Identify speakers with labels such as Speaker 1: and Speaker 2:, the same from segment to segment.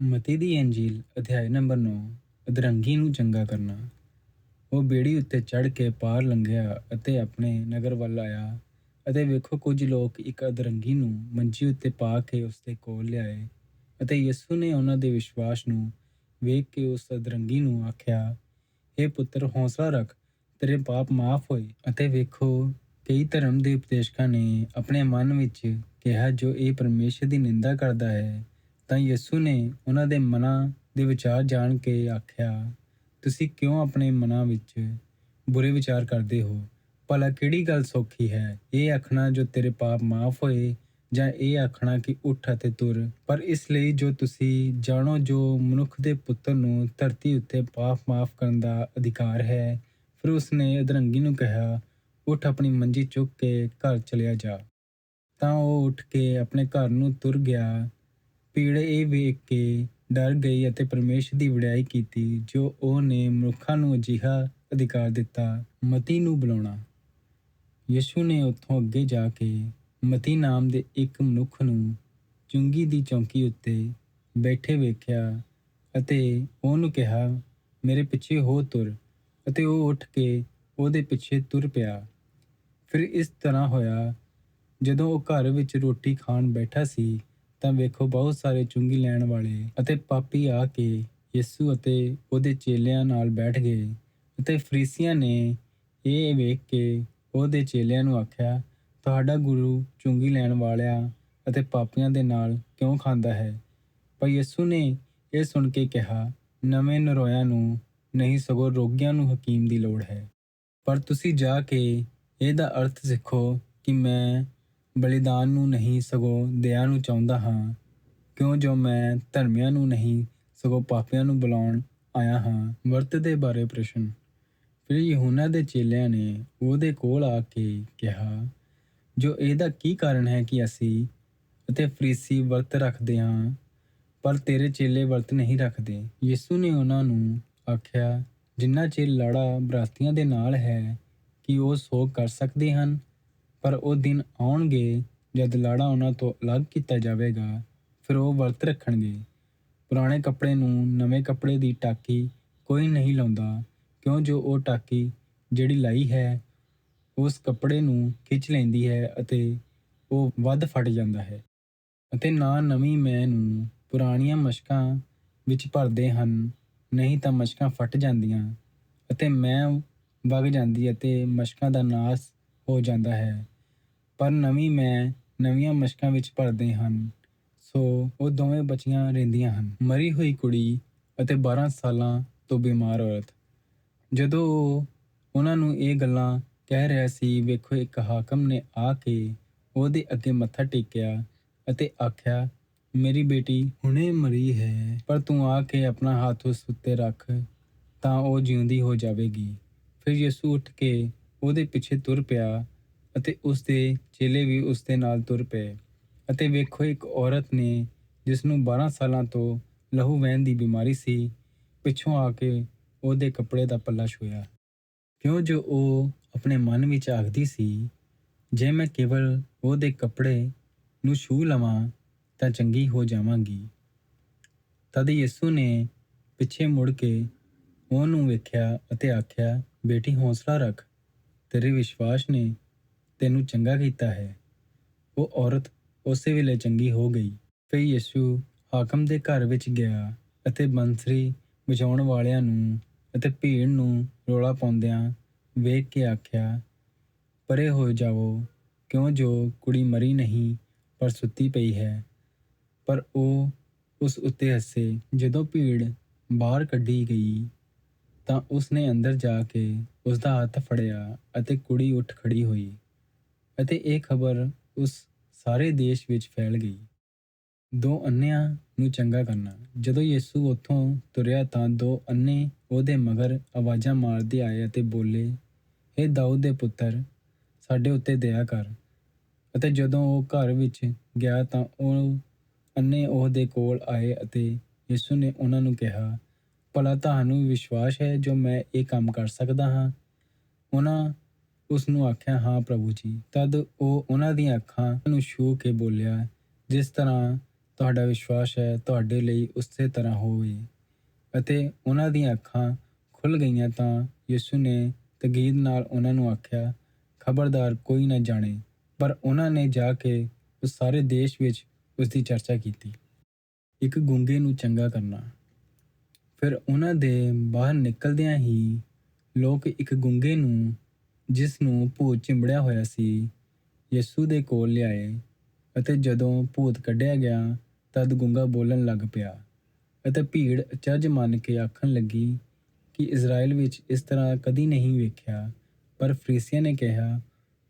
Speaker 1: ਮਤੀ ਦੀ ਇੰਜੀਲ ਅਧਿਆਇ ਨੰਬਰ 9 ਅਧਰੰਗੀ ਨੂੰ ਚੰਗਾ ਕਰਨਾ। ਉਹ ਬੇੜੀ ਉੱਤੇ ਚੜ੍ਹ ਕੇ ਪਾਰ ਲੰਘਿਆ ਅਤੇ ਆਪਣੇ ਨਗਰ ਵੱਲ ਆਇਆ ਅਤੇ ਵੇਖੋ ਕੁਝ ਲੋਕ ਇੱਕ ਅਧਰੰਗੀ ਨੂੰ ਮੰਜੀ ਉੱਤੇ ਪਾ ਕੇ ਉਸ ਦੇ ਕੋਲ ਲਿਆਏ ਅਤੇ ਯਿਸੂ ਨੇ ਉਹਨਾਂ ਦੇ ਵਿਸ਼ਵਾਸ ਨੂੰ ਵੇਖ ਕੇ ਉਸ ਅਧਰੰਗੀ ਨੂੰ ਆਖਿਆ ਇਹ ਪੁੱਤਰ, ਹੌਸਲਾ ਰੱਖ, ਤੇਰੇ ਪਾਪ ਮਾਫ ਹੋਏ ਅਤੇ ਵੇਖੋ, ਕਈ ਧਰਮ ਦੇ ਉਪਦੇਸ਼ਕਾਂ ਨੇ ਆਪਣੇ ਮਨ ਵਿੱਚ ਕਿਹਾ ਜੋ ਇਹ ਪਰਮੇਸ਼ਰ ਦੀ ਨਿੰਦਾ ਕਰਦਾ ਹੈ। ਤਾਂ ਯਿਸੂ ਨੇ ਉਹਨਾਂ ਦੇ ਮਨਾਂ ਦੇ ਵਿਚਾਰ ਜਾਣ ਕੇ ਆਖਿਆ, ਤੁਸੀਂ ਕਿਉਂ ਆਪਣੇ ਮਨਾਂ ਵਿੱਚ ਬੁਰੇ ਵਿਚਾਰ ਕਰਦੇ ਹੋ? ਭਲਾ ਕਿਹੜੀ ਗੱਲ ਸੌਖੀ ਹੈ? ਇਹ ਆਖਣਾ ਜੋ ਤੇਰੇ ਪਾਪ ਮਾਫ ਹੋਏ ਜਾਂ ਇਹ ਆਖਣਾ ਕਿ ਉੱਠ ਅਤੇ ਤੁਰ, ਪਰ ਇਸ ਲਈ ਜੋ ਤੁਸੀਂ ਜਾਣੋ ਜੋ ਮਨੁੱਖ ਦੇ ਪੁੱਤਰ ਨੂੰ ਧਰਤੀ ਉੱਤੇ ਪਾਪ ਮਾਫ ਕਰਨ ਦਾ ਅਧਿਕਾਰ ਹੈ, ਫਿਰ ਉਸਨੇ ਅਧਰੰਗੀ ਨੂੰ ਕਿਹਾ, ਉੱਠ ਆਪਣੀ ਮੰਜੀ ਚੁੱਕ ਕੇ ਘਰ ਚਲਿਆ ਜਾ। ਤਾਂ ਉਹ ਉੱਠ ਕੇ ਆਪਣੇ ਘਰ ਨੂੰ ਤੁਰ ਗਿਆ ਭੀੜ ਇਹ ਵੇਖ ਕੇ ਡਰ ਗਈ ਅਤੇ ਪਰਮੇਸ਼ਰ ਦੀ ਵਡਿਆਈ ਕੀਤੀ, ਜੋ ਉਹਨੇ ਮਨੁੱਖਾਂ ਨੂੰ ਅਜਿਹਾ ਅਧਿਕਾਰ ਦਿੱਤਾ, ਮਤੀ ਨੂੰ ਬੁਲਾਉਣਾ। ਯਿਸੂ ਨੇ ਉੱਥੋਂ ਅੱਗੇ ਜਾ ਕੇ ਮਤੀ ਨਾਮ ਦੇ ਇੱਕ ਮਨੁੱਖ ਨੂੰ ਚੁੰਗੀ ਦੀ ਚੌਂਕੀ ਉੱਤੇ ਬੈਠੇ ਵੇਖਿਆ ਅਤੇ ਉਹਨੂੰ ਕਿਹਾ, ਮੇਰੇ ਪਿੱਛੇ ਹੋ ਤੁਰ। ਅਤੇ ਉਹ ਉੱਠ ਕੇ ਉਹਦੇ ਪਿੱਛੇ ਤੁਰ ਪਿਆ। ਫਿਰ ਇਸ ਤਰ੍ਹਾਂ ਹੋਇਆ ਜਦੋਂ ਉਹ ਘਰ ਵਿੱਚ ਰੋਟੀ ਖਾਣ ਬੈਠਾ ਸੀ ਤਾਂ ਵੇਖੋ ਬਹੁਤ ਸਾਰੇ ਚੁੰਗੀ ਲੈਣ ਵਾਲੇ ਅਤੇ ਪਾਪੀ ਆ ਕੇ ਯਿਸੂ ਅਤੇ ਉਹਦੇ ਚੇਲਿਆਂ ਨਾਲ ਬੈਠ ਗਏ ਅਤੇ ਫਰੀਸੀਆਂ ਨੇ ਇਹ ਵੇਖ ਕੇ ਉਹਦੇ ਚੇਲਿਆਂ ਨੂੰ ਆਖਿਆ, ਤੁਹਾਡਾ ਗੁਰੂ ਚੁੰਗੀ ਲੈਣ ਵਾਲਿਆਂ ਅਤੇ ਪਾਪੀਆਂ ਦੇ ਨਾਲ ਕਿਉਂ ਖਾਂਦਾ ਹੈ? ਪਰ ਯਿਸੂ ਨੇ ਇਹ ਸੁਣ ਕੇ ਕਿਹਾ, ਨਵੇਂ ਨਰੋਇਆਂ ਨੂੰ ਨਹੀਂ, ਸਗੋਂ ਰੋਗੀਆਂ ਨੂੰ ਹਕੀਮ ਦੀ ਲੋੜ ਹੈ। ਪਰ ਤੁਸੀਂ ਜਾ ਕੇ ਇਹਦਾ ਅਰਥ ਸਿੱਖੋ ਕਿ ਮੈਂ ਬਲੀਦਾਨ ਨੂੰ ਨਹੀਂ ਸਗੋਂ ਦਇਆ ਨੂੰ ਚਾਹੁੰਦਾ ਹਾਂ। ਕਿਉਂ ਜੋ ਮੈਂ ਧਰਮੀਆਂ ਨੂੰ ਨਹੀਂ, ਸਗੋਂ ਪਾਪੀਆਂ ਨੂੰ ਬੁਲਾਉਣ ਆਇਆ ਹਾਂ। ਵਰਤ ਦੇ ਬਾਰੇ ਪ੍ਰਸ਼ਨ। ਫਿਰ ਯਹੂਨਾ ਦੇ ਚੇਲਿਆਂ ਨੇ ਉਹਦੇ ਕੋਲ ਆ ਕੇ ਕਿਹਾ, ਜੋ ਇਹਦਾ ਕੀ ਕਾਰਨ ਹੈ ਕਿ ਅਸੀਂ ਅਤੇ ਫਰੀਸੀ ਵਰਤ ਰੱਖਦੇ ਹਾਂ, ਪਰ ਤੇਰੇ ਚੇਲੇ ਵਰਤ ਨਹੀਂ ਰੱਖਦੇ? ਯਿਸੂ ਨੇ ਉਹਨਾਂ ਨੂੰ ਆਖਿਆ, ਜਿੰਨਾ ਚਿਰ ਲਾੜਾ ਬਰਾਤੀਆਂ ਦੇ ਨਾਲ ਹੈ, ਕਿ ਉਹ ਸੋਗ ਕਰ ਸਕਦੇ ਹਨ? ਪਰ ਉਹ ਦਿਨ ਆਉਣਗੇ ਜਦ ਲਾੜਾ ਉਹਨਾਂ ਤੋਂ ਅਲੱਗ ਕੀਤਾ ਜਾਵੇਗਾ, ਫਿਰ ਉਹ ਵਰਤ ਰੱਖਣਗੇ। ਪੁਰਾਣੇ ਕੱਪੜੇ ਨੂੰ ਨਵੇਂ ਕੱਪੜੇ ਦੀ ਟਾਕੀ ਕੋਈ ਨਹੀਂ ਲਾਉਂਦਾ, ਕਿਉਂ ਜੋ ਉਹ ਟਾਕੀ ਜਿਹੜੀ ਲਾਈ ਹੈ, ਉਸ ਕੱਪੜੇ ਨੂੰ ਖਿੱਚ ਲੈਂਦੀ ਹੈ ਅਤੇ ਉਹ ਵੱਧ ਫਟ ਜਾਂਦਾ ਹੈ। ਅਤੇ ਨਾ ਨਵੀਂ ਮੈਂ ਨੂੰ ਪੁਰਾਣੀਆਂ ਮਸ਼ਕਾਂ ਵਿੱਚ ਭਰਦੇ ਹਨ, ਨਹੀਂ ਤਾਂ ਮਸ਼ਕਾਂ ਫਟ ਜਾਂਦੀਆਂ ਅਤੇ ਮੈਂ ਵਗ ਜਾਂਦੀ ਅਤੇ ਮਸ਼ਕਾਂ ਦਾ ਨਾਸ ਹੋ ਜਾਂਦਾ ਹੈ। ਪਰ ਨਵੀਂ ਮੈਂ ਨਵੀਆਂ ਮਸ਼ਕਾਂ ਵਿੱਚ ਭਰਦੇ ਹਨ। ਸੋ ਉਹ ਦੋਵੇਂ ਬਚੀਆਂ ਰਹਿੰਦੀਆਂ ਹਨ। ਮਰੀ ਹੋਈ ਕੁੜੀ ਅਤੇ 12 ਸਾਲਾਂ ਤੋਂ ਬਿਮਾਰ ਔਰਤ। ਜਦੋਂ ਉਹ ਉਹਨਾਂ ਨੂੰ ਇਹ ਗੱਲਾਂ ਕਹਿ ਰਿਹਾ ਸੀ, ਵੇਖੋ ਇੱਕ ਹਾਕਮ ਨੇ ਆ ਕੇ ਉਹਦੇ ਅੱਗੇ ਮੱਥਾ ਟੇਕਿਆ ਅਤੇ ਆਖਿਆ, ਮੇਰੀ ਬੇਟੀ ਹੁਣੇ ਮਰੀ ਹੈ, ਪਰ ਤੂੰ ਆ ਕੇ ਆਪਣਾ ਹੱਥ ਉਸ ਉੱਤੇ ਰੱਖ ਤਾਂ ਉਹ ਜਿਉਂਦੀ ਹੋ ਜਾਵੇਗੀ। ਫਿਰ ਯਿਸੂ ਉੱਠ ਕੇ ਉਹਦੇ ਪਿੱਛੇ ਤੁਰ ਪਿਆ ਅਤੇ ਉਸ ਦੇ ਚੇਲੇ ਵੀ ਉਸ ਦੇ ਨਾਲ ਤੁਰ ਪਏ। ਅਤੇ ਵੇਖੋ ਇੱਕ ਔਰਤ ਨੇ ਜਿਸ ਨੂੰ 12 ਸਾਲਾਂ ਤੋਂ ਲਹੂ ਵਹਿਣ ਦੀ ਬਿਮਾਰੀ ਸੀ, ਪਿੱਛੋਂ ਆ ਕੇ ਉਹਦੇ ਕੱਪੜੇ ਦਾ ਪੱਲਾ ਛੂਇਆ ਕਿਉਂ ਜੋ ਉਹ ਆਪਣੇ ਮਨ ਵਿੱਚ ਆਖਦੀ ਸੀ, ਜੇ ਮੈਂ ਕੇਵਲ ਉਹਦੇ ਕੱਪੜੇ ਨੂੰ ਛੂ ਲਵਾਂ, ਤਾਂ ਚੰਗੀ ਹੋ ਜਾਵਾਂਗੀ। ਤਦ ਯਿਸੂ ਨੇ ਪਿੱਛੇ ਮੁੜ ਕੇ ਉਹਨੂੰ ਵੇਖਿਆ ਅਤੇ ਆਖਿਆ, ਬੇਟੀ, ਹੌਸਲਾ ਰੱਖ। ਤੇਰੇ ਵਿਸ਼ਵਾਸ ਨੇ ਤੈਨੂੰ ਚੰਗਾ ਕੀਤਾ ਹੈ। ਉਹ ਔਰਤ ਉਸੇ ਵੇਲੇ ਚੰਗੀ ਹੋ ਗਈ। ਫਿਰ ਯਿਸੂ ਹਾਕਮ ਦੇ ਘਰ ਵਿੱਚ ਗਿਆ ਅਤੇ ਬੰਸਰੀ ਵਜਾਉਣ ਵਾਲਿਆਂ ਨੂੰ ਅਤੇ ਭੀੜ ਨੂੰ ਰੋਲਾ ਪਾਉਂਦਿਆਂ ਵੇਖ ਕੇ ਆਖਿਆ, ਪਰੇ ਹੋ ਜਾਵੋ, ਕਿਉਂ ਜੋ ਕੁੜੀ ਮਰੀ ਨਹੀਂ, ਪਰ ਸੁੱਤੀ ਪਈ ਹੈ। ਪਰ ਉਹ ਉਸ ਉੱਤੇ ਹੱਸੇ। ਜਦੋਂ ਭੀੜ ਬਾਹਰ ਕੱਢੀ ਗਈ, ਤਾਂ ਉਸਨੇ ਅੰਦਰ ਜਾ ਕੇ ਉਸ ਦਾ ਹੱਥ ਫੜਿਆ ਅਤੇ ਕੁੜੀ ਉੱਠ ਖੜੀ ਹੋਈ। ਅਤੇ ਇਹ ਖਬਰ ਉਸ ਸਾਰੇ ਦੇਸ਼ ਵਿੱਚ ਫੈਲ ਗਈ। ਦੋ ਅੰਨਿਆਂ ਨੂੰ ਚੰਗਾ ਕਰਨਾ। ਜਦੋਂ ਯਿਸੂ ਉੱਥੋਂ ਤੁਰਿਆ ਤਾਂ ਦੋ ਅੰਨੇ ਉਹਦੇ ਮਗਰ ਆਵਾਜ਼ਾਂ ਮਾਰਦੇ ਆਏ ਅਤੇ ਬੋਲੇ हे ਦਾਊਦ ਦੇ ਪੁੱਤਰ, ਸਾਡੇ ਉੱਤੇ ਦਇਆ ਕਰ। ਅਤੇ ਜਦੋਂ ਉਹ ਘਰ ਵਿੱਚ ਗਿਆ ਤਾਂ ਉਹ ਅੰਨੇ ਉਹਦੇ ਕੋਲ ਆਏ ਅਤੇ ਯਿਸੂ ਨੇ ਉਹਨਾਂ ਨੂੰ ਕਿਹਾ, ਭਲਾ ਤੁਹਾਨੂੰ ਵਿਸ਼ਵਾਸ ਹੈ ਜੋ ਮੈਂ ਇਹ ਕੰਮ ਕਰ ਸਕਦਾ ਹਾਂ? ਉਹਨਾਂ ਉਸ ਨੂੰ ਆਖਿਆ, ਹਾਂ ਪ੍ਰਭੂ ਜੀ। ਤਦ ਉਹ ਉਹਨਾਂ ਦੀਆਂ ਅੱਖਾਂ ਨੂੰ ਛੂ ਕੇ ਬੋਲਿਆ, ਜਿਸ ਤਰ੍ਹਾਂ ਤੁਹਾਡਾ ਵਿਸ਼ਵਾਸ ਹੈ, ਤੁਹਾਡੇ ਲਈ ਉਸੇ ਤਰ੍ਹਾਂ ਹੋਵੇ। ਅਤੇ ਉਹਨਾਂ ਦੀਆਂ ਅੱਖਾਂ ਖੁੱਲ ਗਈਆਂ ਤਾਂ ਯਿਸੂ ਨੇ ਤਗੀਦ ਨਾਲ ਉਹਨਾਂ ਨੂੰ ਆਖਿਆ, ਖਬਰਦਾਰ ਕੋਈ ਨਾ ਜਾਣੇ। ਪਰ ਉਹਨਾਂ ਨੇ ਜਾ ਕੇ ਉਸ ਸਾਰੇ ਦੇਸ਼ ਵਿੱਚ ਉਸ ਦੀ ਚਰਚਾ ਕੀਤੀ। ਇੱਕ ਗੁੰਗੇ ਨੂੰ ਚੰਗਾ ਕਰਨਾ। ਫਿਰ ਉਹਨਾਂ ਦੇ ਬਾਹਰ ਨਿਕਲਦਿਆਂ ਹੀ ਲੋਕ ਇੱਕ ਗੁੰਗੇ ਨੂੰ ਜਿਸ ਨੂੰ ਭੂਤ ਚਿੰਬੜਿਆ ਹੋਇਆ ਸੀ, ਯਿਸੂ ਦੇ ਕੋਲ ਲਿਆਏ ਅਤੇ ਜਦੋਂ ਭੂਤ ਕੱਢਿਆ ਗਿਆ, ਤਦ ਗੁੰਗਾ ਬੋਲਣ ਲੱਗ ਪਿਆ ਅਤੇ ਭੀੜ ਅਚਰਜ ਮੰਨ ਕੇ ਆਖਣ ਲੱਗੀ ਕਿ ਇਜ਼ਰਾਈਲ ਵਿੱਚ ਇਸ ਤਰ੍ਹਾਂ ਕਦੀ ਨਹੀਂ ਵੇਖਿਆ, ਪਰ ਫਰੀਸੀਆਂ ਨੇ ਕਿਹਾ,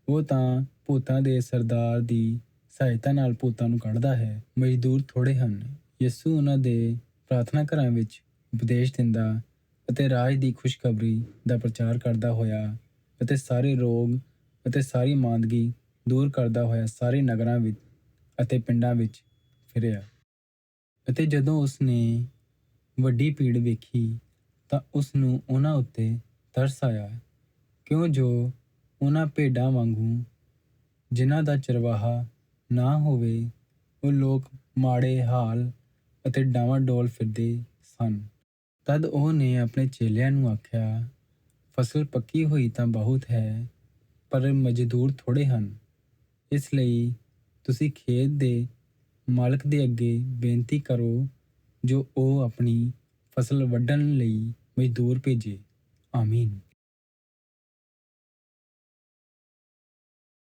Speaker 1: ਉਹ ਤਾਂ ਭੂਤਾਂ ਦੇ ਸਰਦਾਰ ਦੀ ਸਹਾਇਤਾ ਨਾਲ ਭੂਤਾਂ ਨੂੰ ਕੱਢਦਾ ਹੈ, ਮਜ਼ਦੂਰ ਥੋੜੇ ਹਨ। ਯਿਸੂ ਉਹਨਾਂ ਦੇ ਪ੍ਰਾਰਥਨਾ ਘਰਾਂ ਵਿੱਚ ਉਪਦੇਸ਼ ਦਿੰਦਾ ਅਤੇ ਰਾਜ ਦੀ ਖੁਸ਼ਖਬਰੀ ਦਾ ਪ੍ਰਚਾਰ ਕਰਦਾ ਹੋਇਆ ਅਤੇ ਸਾਰੇ ਰੋਗ ਅਤੇ ਸਾਰੀ ਮਾਂਦਗੀ ਦੂਰ ਕਰਦਾ ਹੋਇਆ ਸਾਰੇ ਨਗਰਾਂ ਵਿੱਚ ਅਤੇ ਪਿੰਡਾਂ ਵਿੱਚ ਫਿਰਿਆ। ਅਤੇ ਜਦੋਂ ਉਸ ਨੇ ਵੱਡੀ ਭੀੜ ਵੇਖੀ, ਤਾਂ ਉਸ ਨੂੰ ਉਹਨਾਂ ਉੱਤੇ ਤਰਸ ਆਇਆ। ਕਿਉਂ ਜੋ ਉਹਨਾਂ ਭੇਡਾਂ ਵਾਂਗੂ ਜਿਨ੍ਹਾਂ ਦਾ ਚਰਵਾਹਾ ਨਾ ਹੋਵੇ, ਉਹ ਲੋਕ ਮਾੜੇ ਹਾਲ ਅਤੇ ਡਾਵਾਂ ਡੋਲ ਫਿਰਦੇ ਸਨ। ਤਦ ਉਹ ਨੇ ਆਪਣੇ ਚੇਲਿਆਂ ਨੂੰ ਆਖਿਆ ਫਸਲ ਪੱਕੀ ਹੋਈ ਤਾਂ ਬਹੁਤ ਹੈ, ਪਰ ਮਜ਼ਦੂਰ ਥੋੜੇ ਹਨ। ਇਸ ਲਈ ਤੁਸੀਂ ਖੇਤ ਦੇ ਮਾਲਕ ਦੇ ਅੱਗੇ ਬੇਨਤੀ ਕਰੋ, ਜੋ ਉਹ ਆਪਣੀ ਫਸਲ ਵੱਢਣ ਲਈ ਮਜ਼ਦੂਰ ਭੇਜੇ। ਆਮੀਨ।